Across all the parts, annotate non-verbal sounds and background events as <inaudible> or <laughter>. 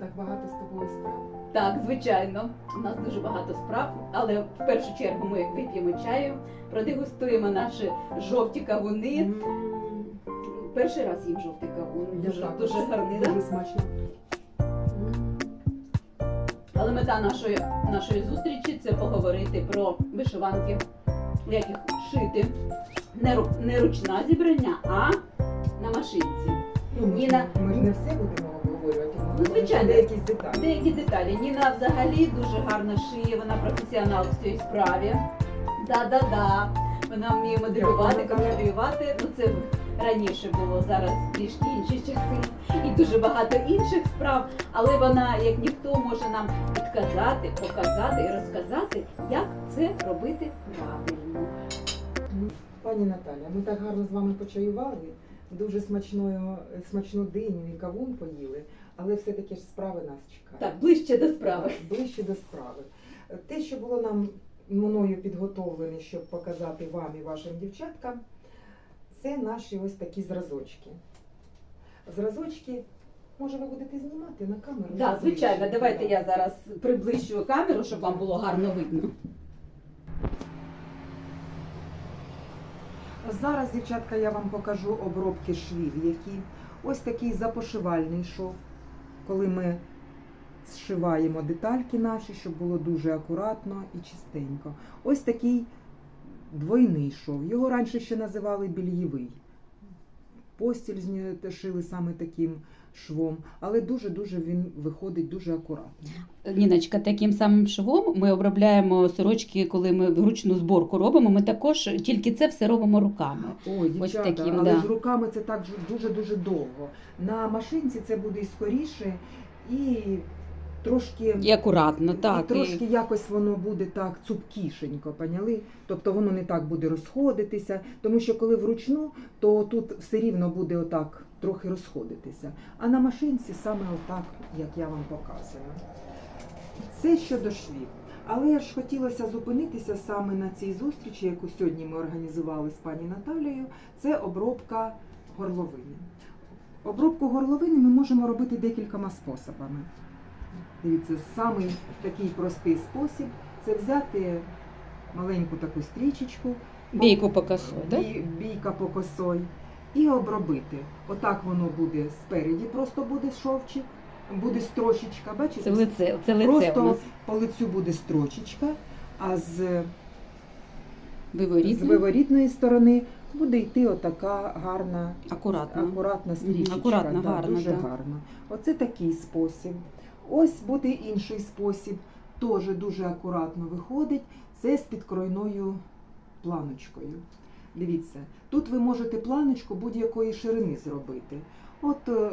так багато з тобою справ. Так, звичайно, у нас дуже багато справ, але в першу чергу ми вип'ємо чаю, продегустуємо наші жовті кавуни. М, Перший раз їм жовтий кавун. Дуже, так, дуже гарний, да? Дуже смачно. Але мета нашої, нашої зустрічі це поговорити про вишиванки, як їх шити. Не, ру- не ручна зібрання, а на машинці. Ну, ми, Ніна. ми ж не все будемо Ну, звичайно. деякі деталі. Деякі деталі. Ніна взагалі дуже гарно шиє, вона професіонал в цій справі. Да-да-да. Вона вміє моделювати, конструювати. Ну це раніше було, зараз трішки інші часи і дуже багато інших справ. Але вона, як ніхто, може нам підказати, показати і розказати, як це робити правильно. Пані Наталя, ми так гарно з вами почаювали, дуже смачною, смачну диню і кавун поїли, але все-таки ж справи нас чекають. Так, ближче до справи. Ближче до справи. Те, що було нам мною підготовлене, щоб показати вам і вашим дівчаткам, це наші ось такі зразочки. Зразочки, може, ви будете знімати на камеру? Так, звичайно, давайте я зараз приближу камеру, щоб вам було гарно видно. Зараз, дівчатка, я вам покажу обробки швів, які ось такий запошивальний шов, коли ми зшиваємо детальки наші, щоб було дуже акуратно і чистенько. Ось такий двойний шов. Його раніше ще називали більєвий. Постіль шили саме таким швом, але дуже-дуже він виходить дуже акуратно. Ніночка, таким самим швом ми обробляємо сорочки, коли ми вручну зборку робимо. Ми також тільки це все робимо руками. Ой, дівчата, таким, але да. ж руками це так дуже-дуже довго. На машинці це буде і скоріше, і трошки, І акуратно, так. і трошки якось воно буде так цупкішенько, поняли? Тобто воно не так буде розходитися, тому що коли вручну, то тут все рівно буде отак трохи розходитися. А на машинці саме отак, як я вам показую. Це щодо швів. Але ж хотілося зупинитися саме на цій зустрічі, яку сьогодні ми організували з пані Наталією. Це обробка горловини. Обробку горловини ми можемо робити декількома способами. Дивіться, самий такий простий спосіб це взяти маленьку таку стрічечку, Бійку по косу, так? бій- бійка по косой, і обробити. Отак воно буде спереді, просто буде шовчик, буде строчечка, бачите? Це лице, це лице Просто у нас по лицю буде строчечка, а з, з виворітно, виворітної сторони буде йти отака гарна, акуратно. акуратна стрічечка. акуратно, да, гарно, дуже да. гарно. Оце такий спосіб. Ось буде інший спосіб, теж дуже акуратно виходить. Це з підкройною планочкою. Дивіться, тут ви можете планочку будь-якої ширини зробити. От е,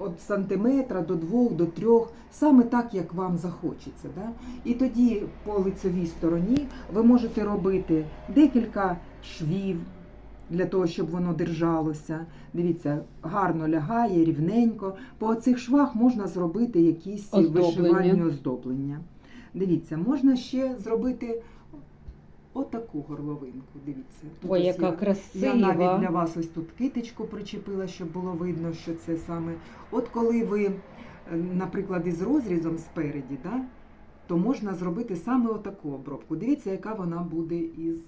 від сантиметра до двох, до трьох, саме так, як вам захочеться. Да? І тоді по лицевій стороні ви можете робити декілька швів для того, щоб воно держалося. Дивіться, гарно лягає, рівненько. По цих швах можна зробити якісь Оздоблення. вишивальні оздоблення. Дивіться, можна ще зробити отаку горловинку. Дивіться. Тут Ой, яка я- красива. я навіть для вас ось тут китичку причепила, щоб було видно, що це саме. От коли ви, е, наприклад, із розрізом спереді, да, то можна зробити саме отаку обробку. Дивіться, яка вона буде із,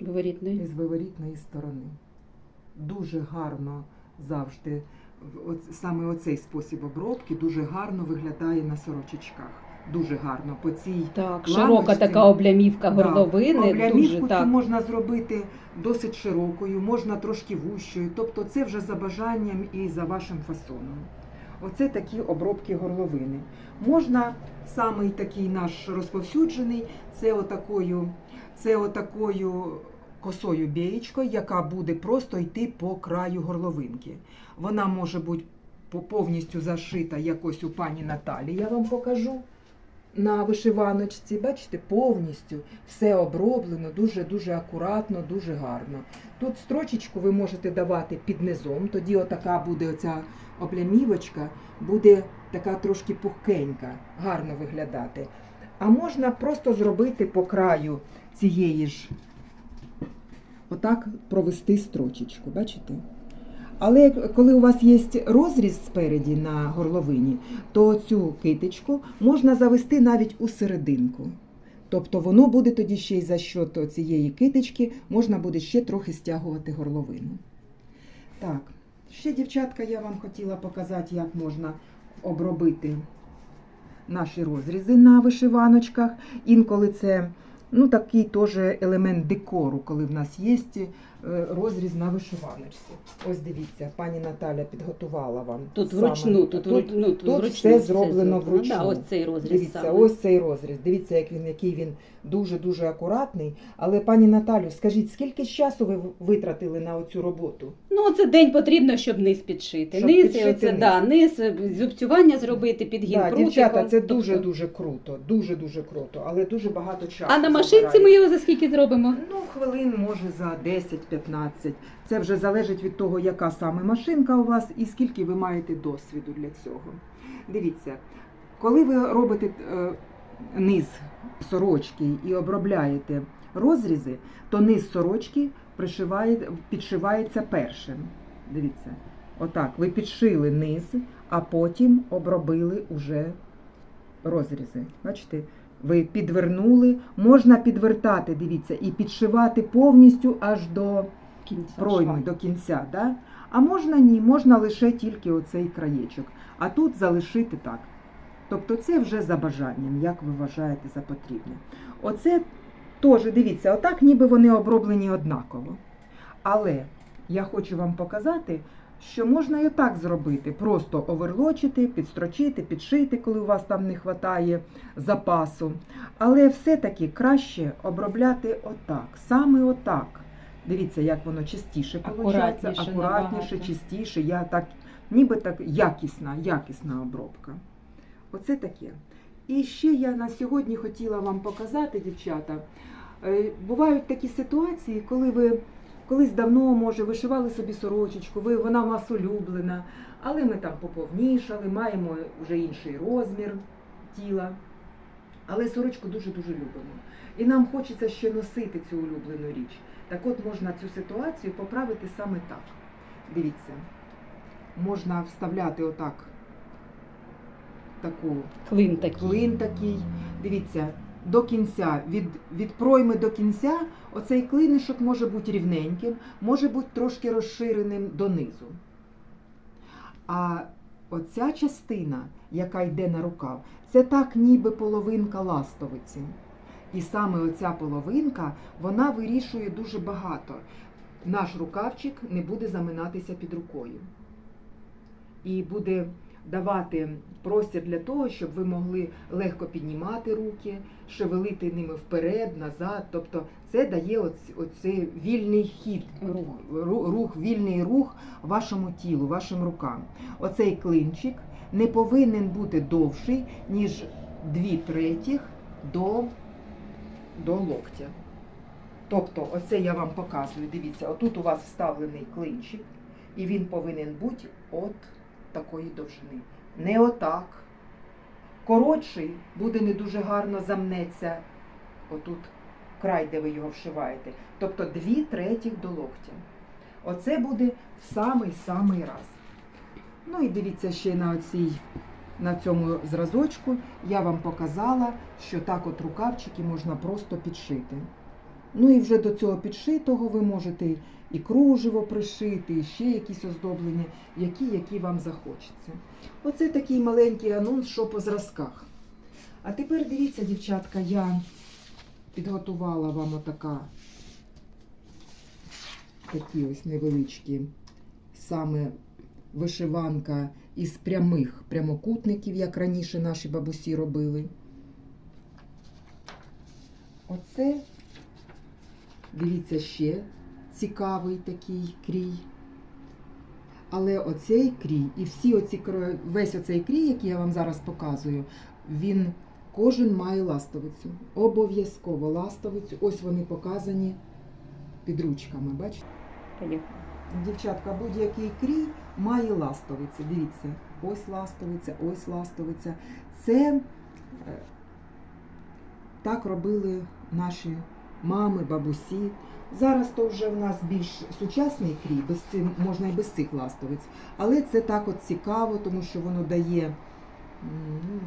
Виворітний. із виворітної сторони. Дуже гарно завжди. От, саме оцей спосіб обробки дуже гарно виглядає на сорочечках. Дуже гарно. По цій Так, широка така облямівка Да. горловини. Облямівку Дуже цю так. можна зробити досить широкою, можна трошки вущою. Тобто це вже за бажанням і за вашим фасоном. Оце такі обробки горловини. Можна самий такий наш розповсюджений, це отакою, це отакою косою бієчкою, яка буде просто йти по краю горловинки. Вона може бути по- повністю зашита якось у пані Наталі, я вам покажу на вишиваночці, бачите, повністю все оброблено, дуже-дуже акуратно, дуже гарно. Тут строчечку ви можете давати під низом, тоді отака буде оця облямівочка, буде така трошки пухкенька, гарно виглядати. А можна просто зробити по краю цієї ж, отак провести строчечку, бачите? Але коли у вас є розріз спереді на горловині, то цю китичку можна завести навіть у серединку. Тобто воно буде тоді ще й за счет цієї китички, можна буде ще трохи стягувати горловину. Так, ще, дівчатка, я вам хотіла показати, як можна обробити наші розрізи на вишиваночках. Інколи це ну, такий теж елемент декору, коли в нас є розріз на вишиваночці. Ось дивіться, пані Наталя підготувала вам. Тут саме- вручну, тут, тут, ну, тут вручну все зроблено Да, вручну. ось цей розріз Дивіться, саме. ось цей розріз. Дивіться, як він, який він дуже-дуже акуратний. Але, пані Наталю, скажіть, скільки часу ви витратили на оцю роботу? Ну, це день потрібно, щоб низ підшити. Щоб низ, підшити оце, низ. Да, низ, зубцювання зробити, підгін Да, прутиком. дівчата, це Тобто- дуже-дуже круто, дуже-дуже круто, але дуже багато часу. А на машинці забирає. ми його за скільки зробимо? Ну, хвилин може за 10-15. Це вже залежить від того, яка саме машинка у вас і скільки ви маєте досвіду для цього. Дивіться, коли ви робите е, низ сорочки і обробляєте розрізи, то низ сорочки підшивається першим. Дивіться, отак, ви підшили низ, а потім обробили уже розрізи. Бачите? Ви підвернули, можна підвертати, дивіться, і підшивати повністю аж до Кінця пройми, до кінця. Да? А можна ні, можна лише тільки оцей краєчок. А тут залишити так. Тобто це вже за бажанням, як ви вважаєте за потрібне. Оце теж, дивіться, отак ніби вони оброблені однаково. Але я хочу вам показати, що можна і так зробити. Просто оверлочити, підстрочити, підшити, коли у вас там не вистачає запасу. Але все-таки краще обробляти отак, саме отак. Дивіться, як воно чистіше виходить, Акуратніше акуратніше, чистіше. Я так, ніби так якісна, якісна обробка. Оце таке. І ще я на сьогодні хотіла вам показати, дівчата. Е, Бувають такі ситуації, коли ви колись давно, може, вишивали собі сорочечку, вона у вас улюблена, але ми там поповнішали, маємо вже інший розмір тіла. Але сорочку дуже-дуже любимо. І нам хочеться ще носити цю улюблену річ. Так от можна цю ситуацію поправити саме так. Дивіться, можна вставляти отак таку Клин такий. клин такий. Дивіться, до кінця, від, від пройми до кінця, оцей клинишок може бути рівненьким, може бути трошки розширеним донизу. А оця частина, яка йде на рукав, це так ніби половинка ластовиці. І саме оця половинка, вона вирішує дуже багато. Наш рукавчик не буде заминатися під рукою. І буде давати простір для того, щоб ви могли легко піднімати руки, шевелити ними вперед, назад. Тобто це дає оц- оцей вільний хід, Рух. ру- рух, вільний рух вашому тілу, вашим рукам. Оцей клинчик не повинен бути довший, ніж дві третіх до, до локтя. Тобто, оце я вам показую. Дивіться, отут у вас вставлений клинчик, і він повинен бути от такої довжини. Не отак. Коротший буде не дуже гарно замнеться. Отут край, де ви його вшиваєте. Тобто дві третіх до локтя. Оце буде в самий-самий раз. Ну і дивіться ще на оцій, на цьому зразочку я вам показала, що так от рукавчики можна просто підшити. Ну і вже до цього підшитого ви можете і кружево пришити, і ще якісь оздоблення, які, які вам захочеться. Оце такий маленький анонс, що по зразках. А тепер дивіться, дівчатка, я підготувала вам отака такі ось невеличкі, саме вишиванка із прямих прямокутників, як раніше наші бабусі робили. Оце, дивіться, ще цікавий такий крій. Але оцей крій і всі оці весь оцей крій, який я вам зараз показую, він кожен має ластовицю. Обов'язково ластовицю. Ось вони показані під ручками. Бачите? Поїхали. Дівчатка, будь-який крій має ластовиці. Дивіться, ось ластовиця, ось ластовиця. Це е, так робили наші мами, бабусі. Зараз то вже в нас більш сучасний крій, без цим можна і без цих ластовиць. Але це так от цікаво, тому що воно дає ну,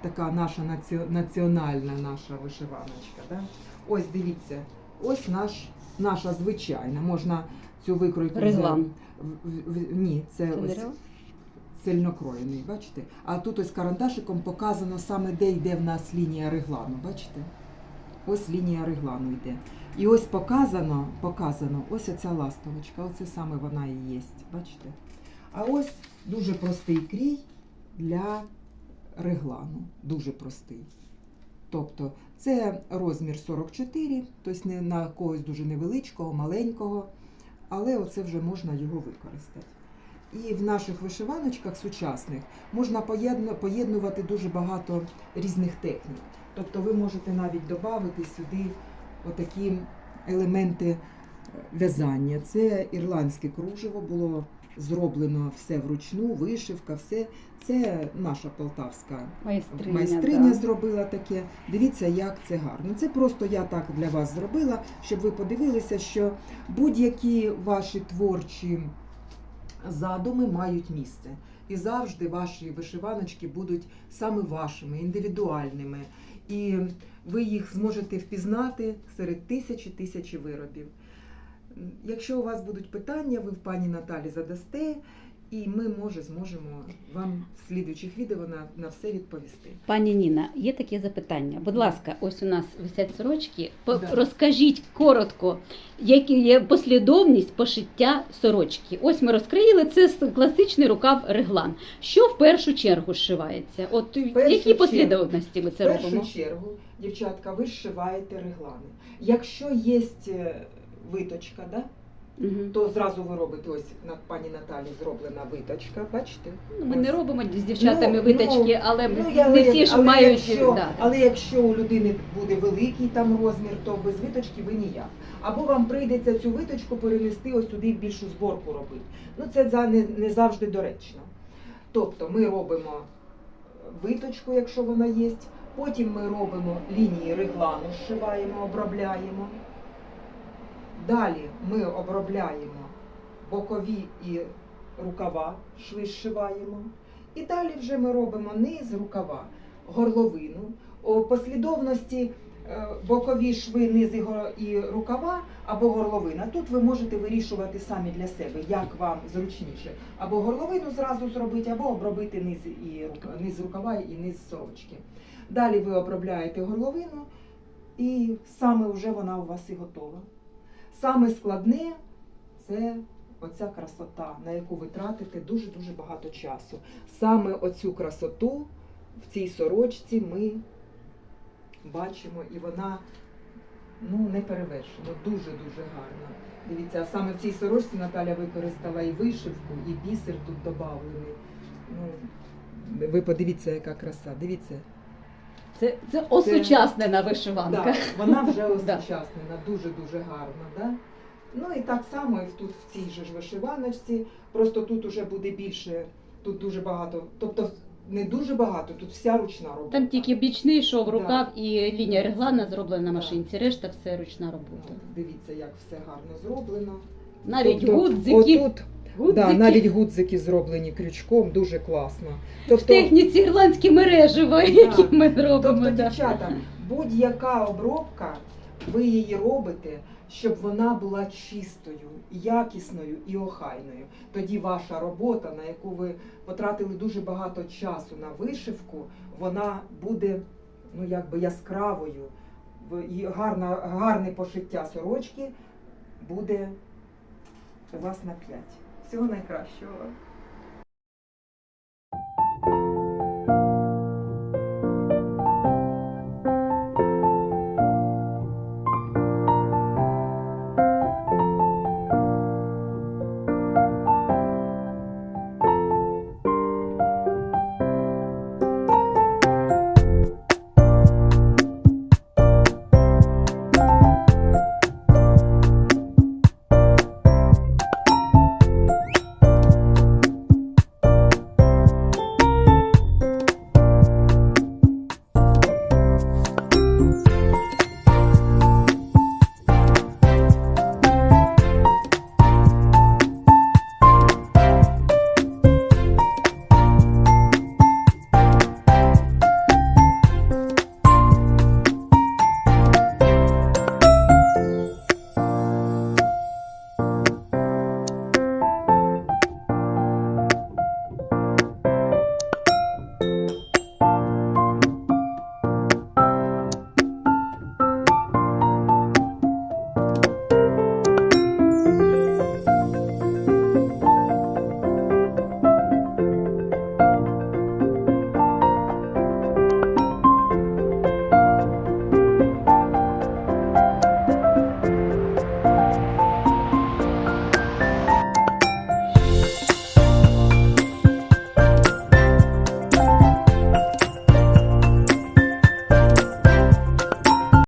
така наша наці- національна наша вишиваночка. Да? Ось дивіться, ось наш, наша звичайна. Можна цю викройку. Реглан. ні, це, ось реал? цельнокроєний, бачите? А тут ось карандашиком показано саме де йде в нас лінія реглану, бачите? Ось лінія реглану йде. І ось показано, показано, ось оця ластовочка, оце саме вона і є, бачите? А ось дуже простий крій для реглану, дуже простий. Тобто це розмір 44, тобто не на когось дуже невеличкого, маленького, але оце вже можна його використати. І в наших вишиваночках сучасних можна поєднувати дуже багато різних технік. Тобто ви можете навіть додати сюди отакі елементи е, в'язання. Це ірландське кружево було зроблено все вручну, вишивка, все. Це наша полтавська Майстриня. майстриня да. зробила таке. Дивіться, як це гарно. Це просто я так для вас зробила, щоб ви подивилися, що будь-які ваші творчі задуми мають місце. І завжди ваші вишиваночки будуть саме вашими, індивідуальними. І ви їх зможете впізнати серед тисячі тисячі виробів. Якщо у вас будуть питання, ви в пані Наталі задасте, і ми, може, зможемо вам в слідуючих відео на, на все відповісти. Пані Ніна, є таке запитання. Будь ласка, ось у нас висять сорочки. По- Да. Розкажіть коротко, які є послідовність пошиття сорочки. Ось ми розкрили це с- класичний рукав реглан. Що в першу чергу зшивається? От в першу якій чергу- послідовності ми В це першу робимо? чергу, дівчатка, ви зшиваєте реглани. Якщо є виточка, да, То зразу ви робите ось на пані Наталі зроблена виточка, бачите? Ну, Ми Ось. не робимо з дівчатами Ну, виточки, ну, але Ну, я- не всі ж але мають. Якщо, да. Але якщо у людини буде великий там розмір, то без виточки ви ніяк. Або вам прийдеться цю виточку перенести ось туди в більшу зборку робити. Ну це за не, не завжди доречно. Тобто ми робимо виточку, якщо вона є. Потім ми робимо лінії реглану, зшиваємо, обробляємо. Далі ми обробляємо бокові і рукава, шви зшиваємо. І далі вже ми робимо низ рукава, горловину. У послідовності е, бокові шви, низ і рукава або горловина. Тут ви можете вирішувати самі для себе, як вам зручніше. Або горловину зразу зробити, або обробити низ, і, низ рукава і низ сорочки. Далі ви обробляєте горловину, і саме вже вона у вас і готова. Саме складне це оця красота, на яку ви тратите дуже-дуже багато часу. Саме оцю красоту в цій сорочці ми бачимо, і вона ну, не перевершена, дуже-дуже гарна. Дивіться, саме в цій сорочці Наталя використала і вишивку, і бісер тут додавлений. Ну, ви подивіться, яка краса. Дивіться, Це, це осучаснена вишиванка. Да, вона вже <laughs> осучаснена, дуже-дуже гарна. Да? Ну і так само і тут в цій же ж вишиваночці, просто тут уже буде більше, тут дуже багато, тобто не дуже багато, тут вся ручна робота. Там тільки бічний шов, Да. рукав і лінія реглана зроблена на Да. машинці. Решта все ручна робота. Дивіться, як все гарно зроблено. Навіть Тобто, гудзики, Гудзики. да, навіть гудзики зроблені крючком, дуже класно. в Тобто, техніці ірландське мережево, які ми робимо. Тобто, да. дівчата, будь-яка обробка, ви її робите, щоб вона була чистою, якісною і охайною. Тоді ваша робота, на яку ви потратили дуже багато часу на вишивку, вона буде ну, якби яскравою. В- І гарна, гарне пошиття сорочки буде у вас на 5. Всього найкращого.